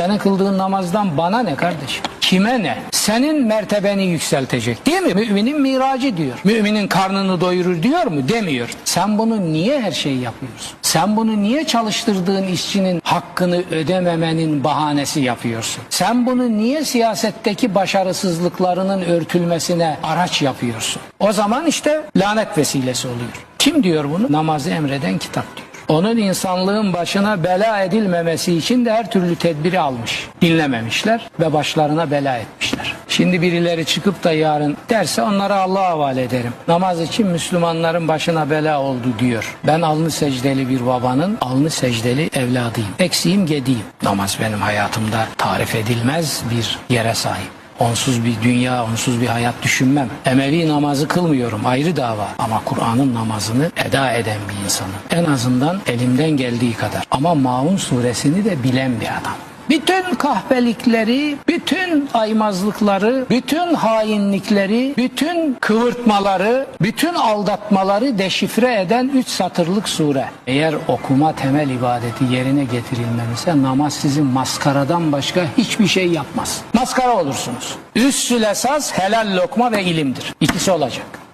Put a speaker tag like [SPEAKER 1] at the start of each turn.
[SPEAKER 1] Senin kıldığın namazdan bana ne kardeşim? Kime ne? Senin mertebeni yükseltecek değil mi? Müminin miracı diyor. Müminin karnını doyurur diyor mu? Demiyor. Sen bunu niye her şeyi yapıyorsun? Sen bunu niye çalıştırdığın işçinin hakkını ödememenin bahanesi yapıyorsun? Sen bunu niye siyasetteki başarısızlıklarının örtülmesine araç yapıyorsun? O zaman işte lanet vesilesi oluyor. Kim diyor bunu? Namazı emreden kitap diyor. Onun insanlığın başına bela edilmemesi için de her türlü tedbiri almış. Dinlememişler ve başlarına bela etmişler. Şimdi birileri çıkıp da yarın derse onlara Allah'a havale ederim. Namaz için Müslümanların başına bela oldu diyor. Ben alnı secdeli bir babanın alnı secdeli evladıyım. Eksiğim gediyim. Namaz benim hayatımda tarif edilmez bir yere sahip. Onsuz bir dünya, onsuz bir hayat düşünmem. Emevi namazı kılmıyorum ayrı dava. Ama Kur'an'ın namazını eda eden bir insanım. En azından elimden geldiği kadar. Ama Maun suresini de bilen bir adam. Bütün kahpelikleri, bütün aymazlıkları, bütün hainlikleri, bütün kıvırtmaları, bütün aldatmaları deşifre eden üç satırlık sure. Eğer okuma temel ibadeti yerine getirilmemişse namaz sizin maskaradan başka hiçbir şey yapmaz. Maskara olursunuz. Üssül esas helal lokma ve ilimdir. İkisi olacak.